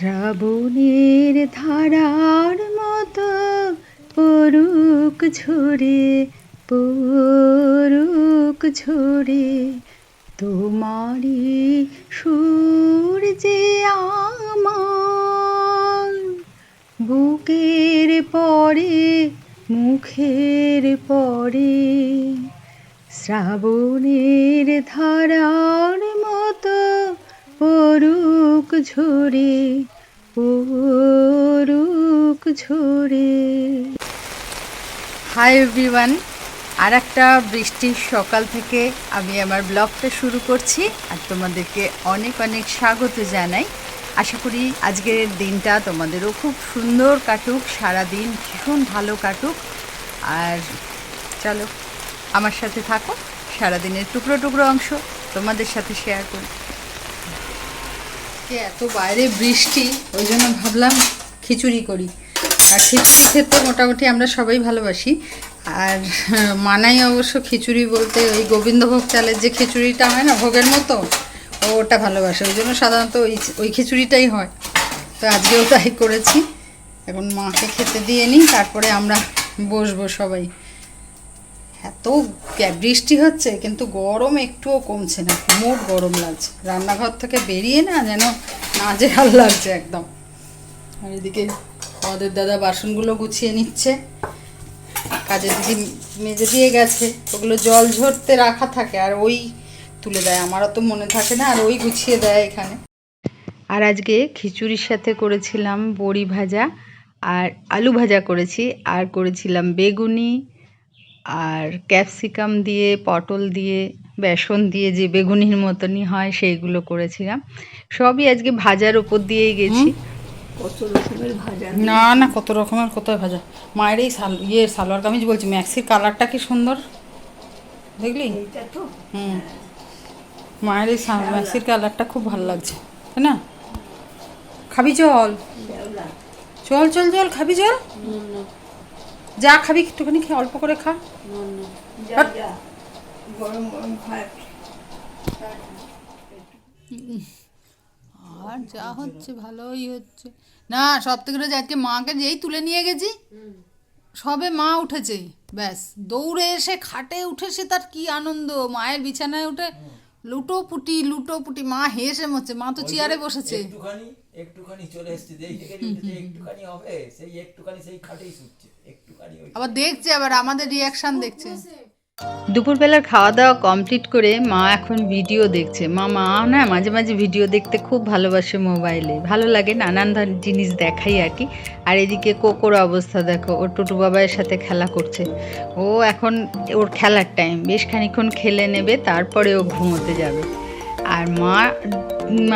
শ্রাবণের ধারার মতো পরুক ঝরে পরুক ঝরে তোমারই সুর যে আমার। বুকের পরে, মুখের পরে শ্রাবণের ধারার মতো পরুক ঝরে পরুক ঝরে। হাই এভরিওয়ান আর একটা বৃষ্টির সকাল থেকে আমি আমার ব্লগটা শুরু করছি আর তোমাদেরকে অনেক অনেক স্বাগত জানাই। আশা করি আজকের দিনটা তোমাদেরও খুব সুন্দর কাটুক সারা দিন ভীষণ ভালো কাটুক। আর চলো আমার সাথে থাকো, সারাদিনের টুকরো টুকরো অংশ তোমাদের সাথে শেয়ার করি। আজকে এত বাইরে বৃষ্টি, ওই জন্য ভাবলাম খিচুড়ি করি। আর খিচুড়ি খেতে মোটামুটি আমরা সবাই ভালোবাসি। আর মানাই অবশ্য খিচুড়ি বলতে ওই গোবিন্দভোগ চালের যে খিচুড়িটা হয় না, ভোগের মতো, ওটা ভালোবাসে। ওই জন্য সাধারণত ওই ওই খিচুড়িটাই হয়। তো আজকেও তাই করেছি। এখন মাকে খেতে দিয়ে নিই, তারপরে আমরা বসবো সবাই। এত বৃষ্টি হচ্ছে, কিন্তু গরম একটুও কমছে না। মোট গরম লাগছে। রান্নাঘর থেকে বেরিয়ে না যেন নাজেহাল লাগছে একদম। আর এদিকে আমাদের দাদা বাসনগুলো গুছিয়ে নিচ্ছে। কাজের দিদি মেজে দিয়ে গেছে। ওগুলো জল ঝরতে রাখা থাকে, আর ওই তুলে দেয়। আমারও তো মনে থাকে না, আর ওই গুছিয়ে দেয় এখানে। আর আজকে খিচুড়ির সাথে করেছিলাম বড়ি ভাজা, আর আলু ভাজা করেছি। আর করেছিলাম বেগুনি আর ক্যাপসিকাম দিয়ে পটল দিয়ে বেসন দিয়ে যে বেগুনির মতনই হয় সেইগুলো করেছিলাম। সবই আজকে ভাজার উপর দিয়েই গেছি। কত রকমের ভাজা না না কত রকমের কত ভাজা। মায়ের এই সাল ইয়ে সালোয়ার কামিজ বলছি ম্যাক্সির কালারটা কি সুন্দর? দেখলি? হুম। মায়ের এই ম্যাক্সির কালারটা খুব ভালো লাগছে তাই না? খাবি চল চল চল চল খাবি চল যা খাবি একটুখানি খেয়ে অল্প করে খা। যা যা। গরম গরম ভাত আর যা হচ্ছে ভালোই হচ্ছে। না সব থেকে আজকে মাকে যেই তুলে নিয়ে গেছি সবে মা উঠেছে। ব্যাস দৌড়ে এসে খাটে উঠেছে তার কি আনন্দ। মায়ের বিছানায় উঠে লুটো পুটি লুটো পুটি। মা হেসে মরছে মা তো চেয়ারে বসেছে। একটুখানি একটুখানি চলে এসছে একটুখানি হবে সেই একটুখানি সেই খাটেই শুচ্ছে। আবার দেখছে আবার আমাদের রিয়াকশন দেখছে। দুপুরবেলার খাওয়া দাওয়া কমপ্লিট করে মা এখন ভিডিও দেখছে। মা মা না মাঝে মাঝে ভিডিও দেখতে খুব ভালোবাসে মোবাইলে ভালো লাগে নানান ধরনের জিনিস দেখাই আর কি। আর এদিকে কোকোর অবস্থা দেখো ওর টুটু বাবাইয়ের সাথে খেলা করছে। ও এখন ওর খেলার টাইম বেশ খানিক্ষণ খেলে নেবে তারপরে ও ঘুমোতে যাবে। আর মা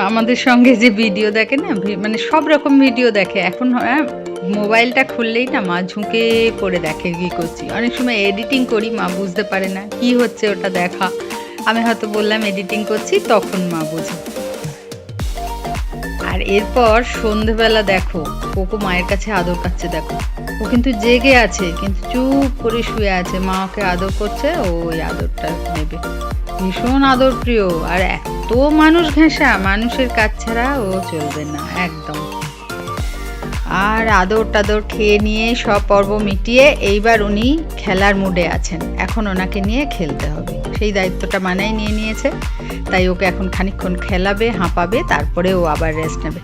আমাদের সঙ্গে যে ভিডিও দেখে না ভি- মানে সব রকম ভিডিও দেখে। এখন হ্যাঁ, মোবাইলটা খুললেই না মা ঝুঁকে পড়ে দেখে কি করছি। অনেক সময় এডিটিং করি, মা বুঝতে পারে না কি হচ্ছে ওটা দেখা। আমি হয়তো বললাম এডিটিং করছি, তখন মা বোঝে। আর এরপর সন্ধেবেলা দেখো, কোকো মায়ের কাছে আদর পাচ্ছে দেখো। ও কিন্তু জেগে আছে, কিন্তু চুপ করে শুয়ে আছে। মা ওকে আদর করছে, ও ওই আদরটা নেবে। ভীষণ আদর প্রিয়, আর এত মানুষ ঘেঁষা, মানুষের কাজ ছাড়া ও চলবে না, একদম। আর আদর টাদর খেয়ে নিয়ে সব পর্ব মিটিয়ে এইবার উনি খেলার মুডে আছেন। এখন ওনাকে নিয়ে খেলতে হবে। সেই দায়িত্বটা মানাই নিয়ে নিয়েছে। তাই ওকে এখন খানিকক্ষণ খেলাবে, হাঁপাবে, তারপরে ও আবার রেস্ট নেবে।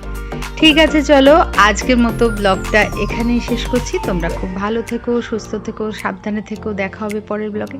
ঠিক আছে, চলো। আজকের মতো ব্লগটা এখানেই শেষ করছি। তোমরা খুব ভালো থেকো, সুস্থ থেকো, সাবধানে থেকো। দেখা হবে পরের ব্লগে